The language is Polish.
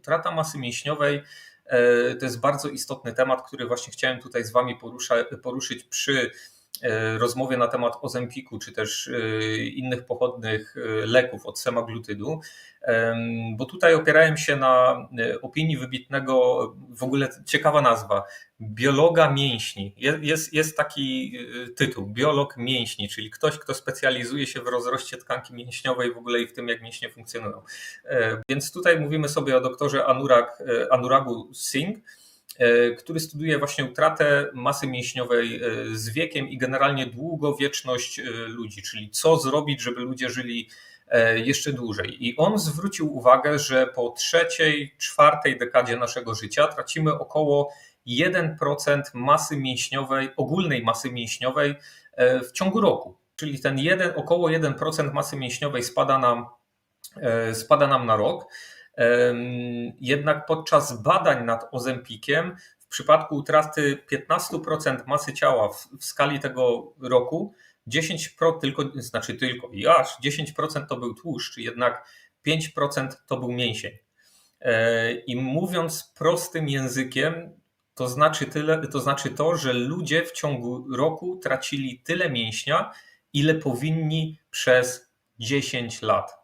Utrata masy mięśniowej e, to jest bardzo istotny temat, który właśnie chciałem tutaj z Wami porusza, poruszyć przy rozmowie na temat ozempiku, czy też e, innych pochodnych e, leków od semaglutydu, Em, bo tutaj opierałem się na e, opinii wybitnego, w ogóle ciekawa nazwa, biologa mięśni. Je- Jest, jest taki e, tytuł, biolog mięśni, czyli ktoś, kto specjalizuje się w rozroście tkanki mięśniowej w ogóle i w tym, jak mięśnie funkcjonują. E, Więc tutaj mówimy sobie o doktorze Anurag, e, Anuragu Singh, e, który studiuje właśnie utratę masy mięśniowej e, z wiekiem i generalnie długowieczność e, ludzi, czyli co zrobić, żeby ludzie żyli e, jeszcze dłużej. I on zwrócił uwagę, że po trzeciej, czwartej dekadzie naszego życia tracimy około 1% masy mięśniowej, ogólnej masy mięśniowej e, w ciągu roku. Czyli ten jeden, około 1% masy mięśniowej spada nam, e, spada nam na rok. Jednak podczas badań nad ozempikiem w przypadku utraty 15% masy ciała w, w skali tego roku 10% tylko, znaczy tylko i aż 10% to był tłuszcz, jednak 5% to był mięsień. E, I mówiąc prostym językiem, to znaczy, tyle, to znaczy to, że ludzie w ciągu roku tracili tyle mięśnia, ile powinni przez 10 lat.